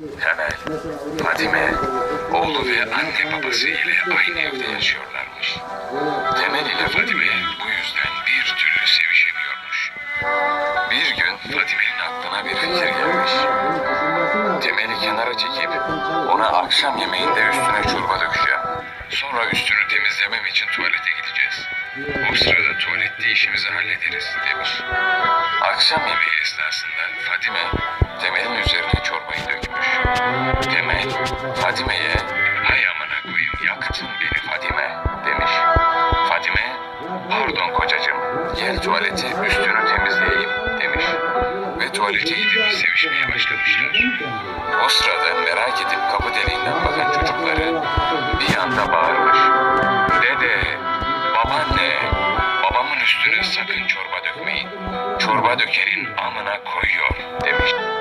Temel, Fadime, oğlu ve anne babası ile aynı evde yaşıyorlarmış. Temel ile Fadime bu yüzden bir türlü sevişemiyormuş. Bir gün Fadime'nin aklına bir fikir gelmiş. Temeli kenara çekip ona akşam yemeğinde üstüne çorba dökeceğim. Sonra üstünü temizlemem için tuvalete gideceğiz. O sırada tuvalette işimizi hallederiz demiş. Akşam yemeği esnasında Fadime Temel'in üzerine çorbayı Fadime'ye hay amına koyayım yaktın beni Fadime demiş. Fadime pardon kocacığım gel tuvalete üstünü temizleyeyim demiş. Ve tuvalete gidip sevişmeye başlamışlar. O sırada merak edip kapı deliğinden bakan çocukları bir anda bağırmış. Dede, babaanne, babamın üstüne sakın çorba dökmeyin. Çorba dökenin amına koyuyor demiş.